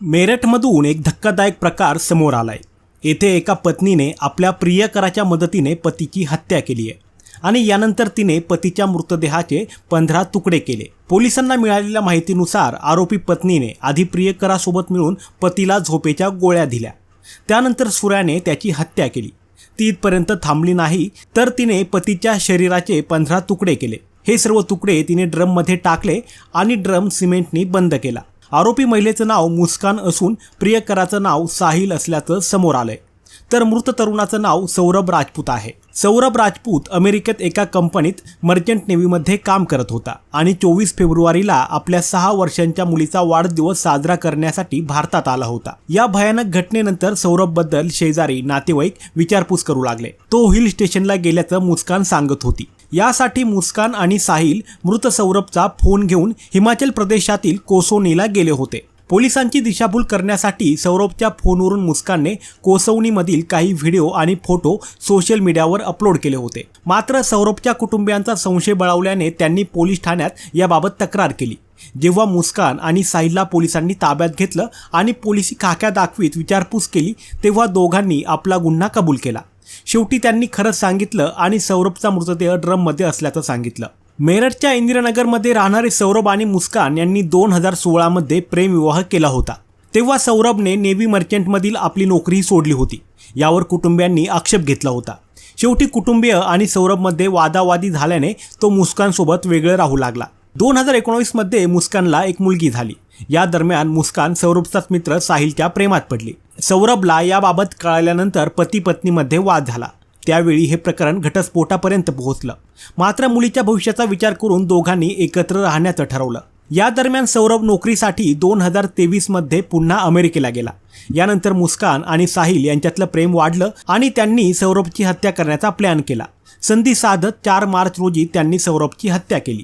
मेरठमधून एक धक्कादायक प्रकार समोर आलाय. येथे एका पत्नीने आपल्या प्रियकराच्या मदतीने पतीची हत्या केली आहे आणि यानंतर तिने पतीच्या मृतदेहाचे पंधरा तुकडे केले. पोलिसांना मिळालेल्या माहितीनुसार आरोपी पत्नीने आधी प्रियकरासोबत मिळून पतीला झोपेच्या गोळ्या दिल्या. त्यानंतर सुऱ्याने त्याची हत्या केली. ती इथपर्यंत थांबली नाही तर तिने पतीच्या शरीराचे पंधरा तुकडे केले. हे सर्व तुकडे तिने ड्रममध्ये टाकले आणि ड्रम सिमेंटनी बंद केला. आरोपी महिलेचं नाव मुस्कान असून प्रियकराचं नाव साहिल असल्याचं समोर आलंय. तर मृत तरुणाचं नाव सौरभ राजपूत आहे. सौरभ राजपूत अमेरिकेत एका कंपनीत मर्चंट नेव्हीमध्ये काम करत होता आणि चोवीस फेब्रुवारीला आपल्या सहा वर्षांच्या मुलीचा वाढदिवस साजरा करण्यासाठी भारतात आला होता. या भयानक घटनेनंतर सौरभबद्दल शेजारी नातेवाईक विचारपूस करू लागले. तो हिल स्टेशनला गेल्याचं मुस्कान सांगत होती. यासाठी मुस्कान आणि साहिल मृत सौरभचा फोन घेऊन हिमाचल प्रदेशातील कोसोनीला गेले होते. पोलिसांची दिशाभूल करण्यासाठी सौरभच्या फोनवरून मुस्कानने कोसवणीमधील काही व्हिडिओ आणि फोटो सोशल मीडियावर अपलोड केले होते. मात्र सौरभच्या कुटुंबियांचा संशय बळावल्याने त्यांनी पोलीस ठाण्यात याबाबत तक्रार केली. जेव्हा मुस्कान आणि साहिलला पोलिसांनी ताब्यात घेतलं आणि पोलिसी खाक्या दाखवीत विचारपूस केली तेव्हा दोघांनी आपला गुन्हा कबूल केला. शेवटी त्यांनी खरंच सांगितलं आणि सौरभचा मृतदेह ड्रममध्ये असल्याचं सांगितलं. मेरठच्या इंदिरानगरमध्ये राहणारे सौरभ आणि मुस्कान यांनी दोन हजार सोळामध्ये प्रेमविवाह केला होता. तेव्हा सौरभने नेव्ही मर्चंटमधील आपली नोकरीही सोडली होती. यावर कुटुंबियांनी आक्षेप घेतला होता. शेवटी कुटुंबीय आणि सौरभमध्ये वादावादी झाल्याने तो मुस्कानसोबत वेगळं राहू लागला. दोन हजार एकोणावीसमध्ये मुस्कानला एक मुलगी झाली. या दरम्यान मुस्कान सौरभचाच मित्र साहिलच्या प्रेमात पडली. सौरभला याबाबत कळाल्यानंतर पती पत्नीमध्ये वाद झाला. त्यावेळी हे प्रकरण घटस्फोटापर्यंत पोहोचलं. मात्र मुलीच्या भविष्याचा विचार करून दोघांनी एकत्र राहण्याचं ठरवलं. या दरम्यान सौरभ नोकरीसाठी दोन हजार तेवीसमध्ये पुन्हा अमेरिकेला गेला. यानंतर मुस्कान आणि साहिल यांच्यातलं प्रेम वाढलं आणि त्यांनी सौरभची हत्या करण्याचा प्लॅन केला. संधी साधत चार मार्च रोजी त्यांनी सौरभची हत्या केली.